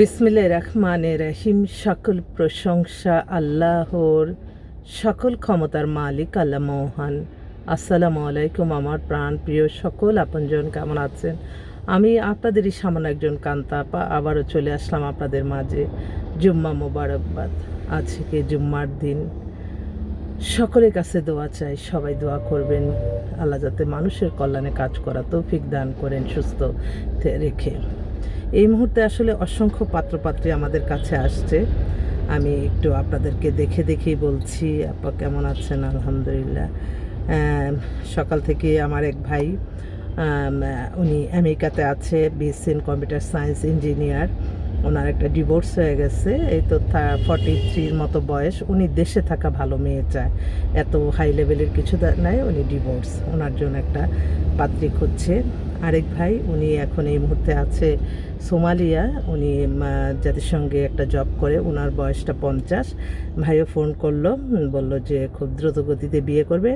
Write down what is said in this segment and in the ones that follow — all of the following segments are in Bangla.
বিসমিল্লা রহমান রহিম। সকল প্রশংসা আল্লাহর, সকল ক্ষমতার মালিক আল্লাহ মহান। আসসালামু আলাইকুম আমার প্রাণ প্রিয় সকল আপনজন, কেমন আছেন? আমি আপনাদেরই সামান্য একজন কান্তাপা, আবারও চলে আসলাম আপনাদের মাঝে জুম্মা মোবারকবাদ। আজকে জুম্মার দিন। সকলের কাছে দোয়া চাই, সবাই দোয়া করবেন। আল্লাহ যাতে মানুষের কল্যাণে কাজ করা তৌফিক দান করেন, সুস্থ রেখে। এই মুহূর্তে আসলে অসংখ্য পাত্রপাত্রী আমাদের কাছে আসছে। আমি একটু আপনাদেরকে দেখে দেখেই বলছি, আপা কেমন আছেন? আলহামদুলিল্লাহ। সকাল থেকে আমার এক ভাই উনি আমেরিকাতে আছে, বিএসসি কম্পিউটার সায়েন্স ইঞ্জিনিয়ার। ওনার একটা ডিভোর্স হয়ে গেছে। এই তো ফর্টি থ্রির মতো বয়স, উনি দেশে থাকা ভালো মেয়ে চায়। এত হাই লেভেলের কিছু নাই, উনি ডিভোর্স ওনার জন্য একটা পাত্রী খুঁজছে। আরেক ভাই, উনি এখন এই মুহূর্তে আছে সোমালিয়া। উনি জাতিসংঘে একটা জব করে ওনার বয়সটা পঞ্চাশ। ভাইও ফোন করল বলল যে খুব দ্রুত গতিতে বিয়ে করবে।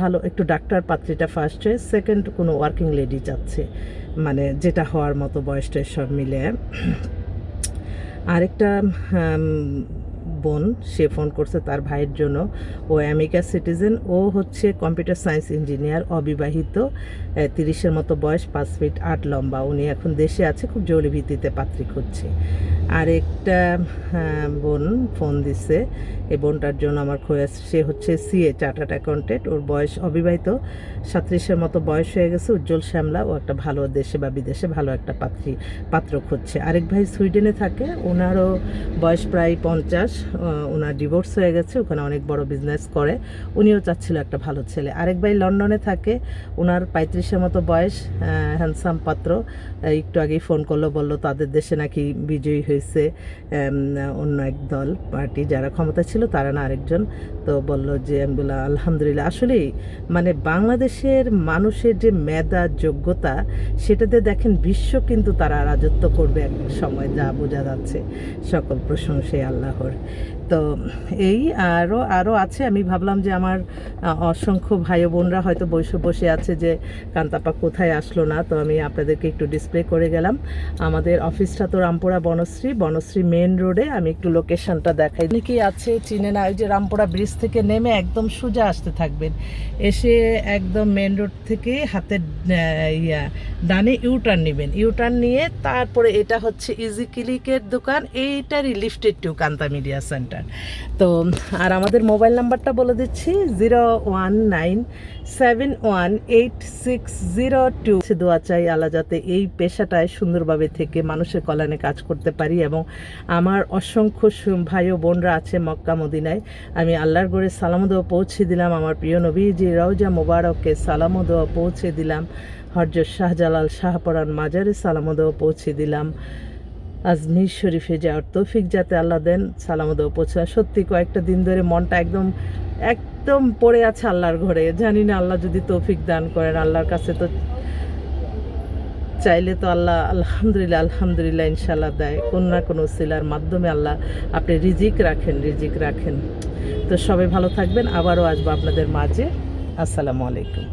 ভালো, একটু ডাক্তার পাত্রীটা ফার্স্ট হয়ে সেকেন্ড কোনো ওয়ার্কিং লেডি চাচ্ছে মানে যেটা হওয়ার মতো বয়সটা সব মিলে। আরেকটা বোন সে ফোন করছে তার ভাইয়ের জন্য। ও আমেরিকা সিটিজেন ও হচ্ছে কম্পিউটার সায়েন্স ইঞ্জিনিয়ার অবিবাহিত তিরিশের মতো বয়স পাঁচ ফিট আট লম্বা। উনি এখন দেশে আছে খুব জরুরি ভিত্তিতে পাত্রী খুঁজছে। আরেকটা আহ, বোন ফোন দিছে এই বোনটার জন্য আমার খোঁজ। সে হচ্ছে সিএ চার্টার্ড অ্যাকাউন্টেন্ট। ওর বয়স অবিবাহিত সাঁত্রিশের মতো বয়স হয়ে গেছে উজ্জ্বল শ্যামলা। ও একটা ভালো দেশে বা বিদেশে ভালো একটা পাত্রী পাত্র খুঁজছে। আরেক ভাই সুইডেনে থাকে ওনারও বয়স প্রায় পঞ্চাশ। ওনার ডিভোর্স হয়ে গেছে, ওখানে অনেক বড় বিজনেস করে। উনিও চাচ্ছিল একটা ভালো ছেলে। আরেক ভাই লন্ডনে থাকে ওনার পঁয়ত্রিশের মতো বয়স হ্যান্ডসাম পাত্র। একটু আগেই ফোন করল, বলল, তাদের দেশে নাকি বিজয়ী হয়েছে অন্য এক দল, পার্টি, যারা ক্ষমতা ছিল, তারা না আরেকজন। তো বলল যে, আমি বললাম, আলহামদুলিল্লাহ। আসলেই মানে বাংলাদেশের মানুষের যে মেধা, যোগ্যতা, সেটাতে দেখেন বিশ্ব কিন্তু তারা রাজত্ব করবে এক সময়, যা বোঝা যাচ্ছে। সকল প্রশংসাই আল্লাহর। তো এই আরও আরও আছে। আমি ভাবলাম যে আমার অসংখ্য ভাই বোনরা হয়তো বসে বসে আছে যে কান্তাপা কোথায় আসলো না তো আমি আপনাদেরকে একটু ডিসপ্লে করে গেলাম। আমাদের অফিসটা তো রামপুরা বনশ্রী বনশ্রী মেন রোডে আমি একটু লোকেশনটা দেখাই। কি আছে চিনে না ওই যে রামপুরা ব্রিজ থেকে নেমে একদম সোজা আসতে থাকবেন। এসে একদম মেন রোড থেকে আহ, ইয়া ডানে ইউটার্ন নেবেন। ইউটার্ন নিয়ে তারপরে এটা হচ্ছে ইজি ক্লিকের দোকান। এইটারই লিফটেড টু কান্তা মিডিয়া সেন্টার। তো, আর আমাদের মোবাইল নাম্বারটা বলে দিচ্ছি, zero one nine seven one eight six zero two. দোয়া চাই আলা যাতে এই পেশাটায় সুন্দরভাবে থেকে মানুষের কল্যাণে কাজ করতে পারি এবং আমার অসংখ্য ভাই ও বোনরা আছে মক্কা, মদিনায়। আমি আল্লাহর গড়ে সালাম দেওয়া পৌঁছে দিলাম, আমার প্রিয় নবীজি রওজা মোবারককে সালাম দেওয়া পৌঁছে দিলাম। হরজত শাহজালাল শাহপরান মাজারে সালাম দেওয়া পৌঁছে দিলাম। আজমির শরীফে যাওয়ার তৌফিক যাতে আল্লাহ দেন, সালাম দেওয়া পৌঁছে সত্যি কয়েকটা দিন ধরে মনটা একদম একদম পড়ে আছে আল্লাহর ঘরে। জানি না আল্লাহ যদি তৌফিক দান করেন, আল্লাহর কাছে তো চাইলে তো আল্লাহ আলহামদুলিল্লাহ আলহামদুলিল্লাহ ইনশাল্লাহ দেয়। কোনো না কোনো সিলার মাধ্যমে আল্লাহ আপনি রিজিক রাখেন রিজিক রাখেন। তো সবাই ভালো থাকবেন, আবারও আসব আপনাদের মাঝে। আসসালামু আলাইকুম।